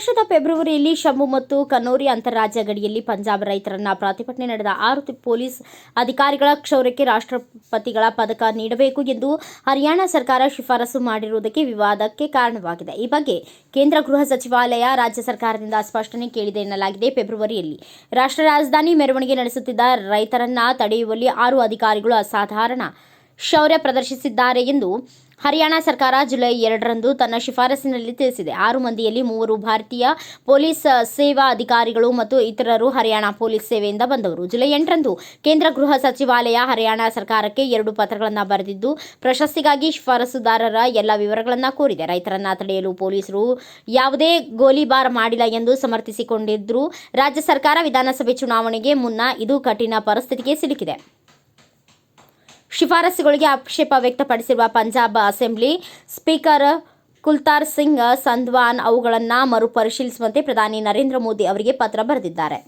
ಫೆಬ್ರವರಿಯಲ್ಲಿ ಶಂಭು ಮತ್ತು ಕನ್ನೂರಿ ಅಂತಾರಾಜ್ಯ ಗಡಿಯಲ್ಲಿ ಪಂಜಾಬ್ ರೈತರನ್ನ ಪ್ರತಿಭಟನೆ ನಡೆದ ಆರು ಪೊಲೀಸ್ ಅಧಿಕಾರಿಗಳ ಕ್ಷೌರ್ಯಕ್ಕೆ ರಾಷ್ಟ್ರಪತಿಗಳ ಪದಕ ನೀಡಬೇಕು ಎಂದು ಹರಿಯಾಣ ಸರ್ಕಾರ ಶಿಫಾರಸು ಮಾಡಿರುವುದಕ್ಕೆ ವಿವಾದಕ್ಕೆ ಕಾರಣವಾಗಿದೆ. ಈ ಬಗ್ಗೆ ಕೇಂದ್ರ ಗೃಹ ಸಚಿವಾಲಯ ರಾಜ್ಯ ಸರ್ಕಾರದಿಂದ ಸ್ಪಷ್ಟನೆ ಕೇಳಿದೆ ಎನ್ನಲಾಗಿದೆ. ಫೆಬ್ರವರಿಯಲ್ಲಿ ರಾಷ್ಟ್ರ ರಾಜಧಾನಿ ಮೆರವಣಿಗೆ ನಡೆಸುತ್ತಿದ್ದ ರೈತರನ್ನ ತಡೆಯುವಲ್ಲಿ ಆರು ಅಧಿಕಾರಿಗಳು ಅಸಾಧಾರಣ ಶೌರ್ಯ ಪ್ರದರ್ಶಿಸಿದ್ದಾರೆ ಎಂದು ಹರಿಯಾಣ ಸರ್ಕಾರ ಜುಲೈ ಎರಡರಂದು ತನ್ನ ಶಿಫಾರಸಿನಲ್ಲಿ ತಿಳಿಸಿದೆ. ಆರು ಮಂದಿಯಲ್ಲಿ ಮೂವರು ಭಾರತೀಯ ಪೊಲೀಸ್ ಸೇವಾ ಅಧಿಕಾರಿಗಳು ಮತ್ತು ಇತರರು ಹರಿಯಾಣ ಪೊಲೀಸ್ ಸೇವೆಯಿಂದ ಬಂದವರು. ಜುಲೈ ಎಂಟರಂದು ಕೇಂದ್ರ ಗೃಹ ಸಚಿವಾಲಯ ಹರಿಯಾಣ ಸರ್ಕಾರಕ್ಕೆ ಎರಡು ಪತ್ರಗಳನ್ನು ಬರೆದಿದ್ದು, ಪ್ರಶಸ್ತಿಗಾಗಿ ಶಿಫಾರಸುದಾರರ ಎಲ್ಲ ವಿವರಗಳನ್ನು ಕೋರಿದೆ. ರೈತರನ್ನು ತಡೆಯಲು ಪೊಲೀಸರು ಯಾವುದೇ ಗೋಲಿಬಾರ್ ಮಾಡಿಲ್ಲ ಎಂದು ಸಮರ್ಥಿಸಿಕೊಂಡಿದ್ದರು ರಾಜ್ಯ ಸರ್ಕಾರ ವಿಧಾನಸಭೆ ಚುನಾವಣೆಗೆ ಮುನ್ನ ಇದು ಕಠಿಣ ಪರಿಸ್ಥಿತಿಗೆ ಸಿಲುಕಿದೆ. ಶಿಫಾರಸುಗಳಿಗೆ ಆಕ್ಷೇಪ ವ್ಯಕ್ತಪಡಿಸಿರುವ ಪಂಜಾಬ್ ಅಸೆಂಬ್ಲಿ ಸ್ಪೀಕರ್ ಕುಲ್ತಾರ್ ಸಿಂಗ್, ಸಂಧ್ವಾನ್ ಅವುಗಳನ್ನು ಮರುಪರಿಶೀಲಿಸುವಂತೆ ಪ್ರಧಾನಿ ನರೇಂದ್ರ ಮೋದಿ ಅವರಿಗೆ ಪತ್ರ ಬರೆದಿದ್ದಾರೆ.